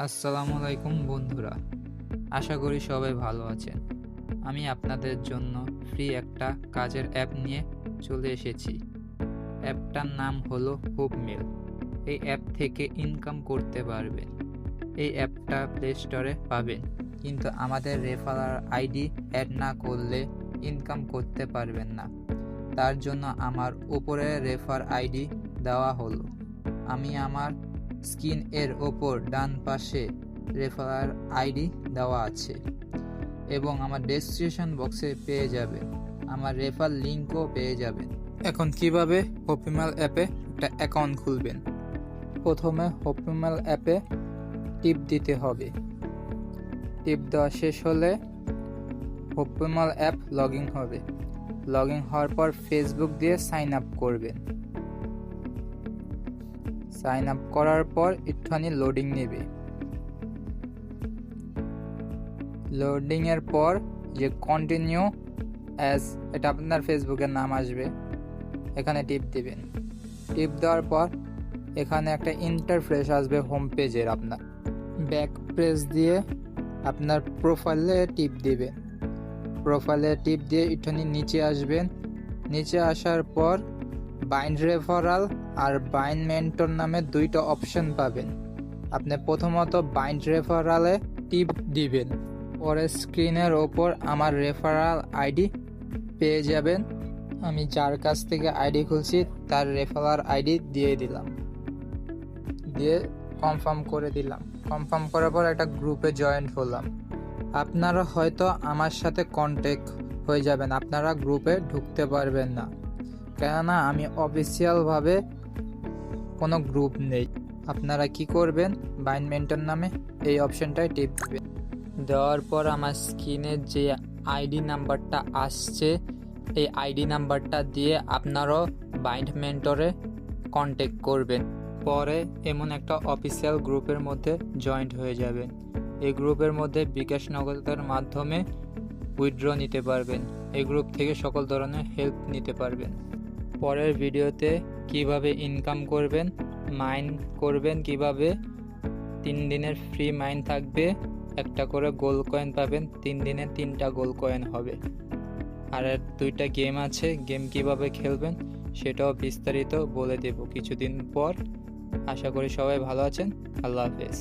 আসসালামু আলাইকুম বন্ধুরা। আশা করি সবাই ভালো আছেন। আমি আপনাদের জন্য ফ্রি একটা কাজের অ্যাপ নিয়ে চলে এসেছি। অ্যাপটার নাম হলো হোপ মেল এই অ্যাপ থেকে ইনকাম করতে পারবেন। এই অ্যাপটা প্লে স্টোরে পাবেন। কিন্তু আমাদের রেফারার আইডি অ্যাড না করলে ইনকাম করতে পারবেন না। তার জন্য আমার উপরে রেফার আইডি দেওয়া হলো। আমি আমার স্ক্রিন এর ওপর ডান পাশে রেফার আইডি দেওয়া আছে এবং আমার ডেসক্রিপশন বক্সে পেয়ে যাবেন আমার রেফার লিঙ্কও পেয়ে যাবেন এখন কীভাবে হপিমাল অ্যাপে একটা অ্যাকাউন্ট খুলবেন? প্রথমে হপিমাল অ্যাপে টিপ দিতে হবে। টিপ দেওয়া শেষ হলে হপিমাল অ্যাপ লগ হবে। লগ হওয়ার পর ফেসবুক দিয়ে সাইন আপ করবেন। সাইন আপ করার পর একটুখানি লোডিং নেবে। লোডিং এর পর যে কন্টিনিউ অ্যাজ এটা আপনার ফেসবুকের নাম আসবে। এখানে টিপ দিবেন। টিপ দেওয়ার পর এখানে একটা ইন্টারফেস আসবে হোম পেজের আপনার। ব্যাক প্রেস দিয়ে আপনার প্রোফাইলে টিপ দিবেন। প্রোফাইলে টিপ দিয়ে একটুখানি নিচে আসবেন। নিচে আসার পর বাইন্ড রেফারাল আর বাইন্ড মেন্টর নামে দুইটা অপশন পাবেন। আপনি প্রথমত বাইন্ড রেফারালে টিপ দিবেন। পরে স্ক্রিনের ওপর আমার রেফারাল আইডি পেয়ে যাবেন। আমি যার কাছ থেকে আইডি খুলছি, তার রেফারাল আইডি দিয়ে দিলাম। দিয়ে কনফার্ম করে দিলাম। কনফার্ম করার পর একটা গ্রুপে জয়েন্ট হলাম। আপনারা হয়তো আমার সাথে কন্ট্যাক্ট হয়ে যাবেন। আপনারা গ্রুপে ঢুকতে পারবেন না। কেননা আমি অফিসিয়ালভাবে কোনো গ্রুপ নেই। আপনারা কি করবেন? বাইন মেন্টর নামে এই অপশনটায় টিপ দেবেন। দেওয়ার পর আমার স্ক্রিনে যে আইডি নাম্বারটা আসছে, এই আইডি নাম্বারটা দিয়ে আপনারাও বাইন্ড মেন্টরে কন্ট্যাক্ট করবেন। পরে এমন একটা অফিসিয়াল গ্রুপের মধ্যে জয়েন্ট হয়ে যাবেন। এই গ্রুপের মধ্যে বিকাশ নগদের মাধ্যমে উইথড্র নিতে পারবেন। এই গ্রুপ থেকে সকল ধরনের হেল্প নিতে পারবেন। পরের ভিডিওতে কীভাবে ইনকাম করবেন মাইন করবেন, কীভাবে তিন দিনের ফ্রি মাইন থাকবে, একটা করে গোল কয়েন পাবেন, তিন দিনে তিনটা গোল কয়েন হবে। আর দুইটা গেম আছে গেম কীভাবে খেলবেন সেটাও বিস্তারিত বলে দেব কিছুদিন পর। আশা করি সবাই ভালো আছেন, আল্লাহ হাফেজ।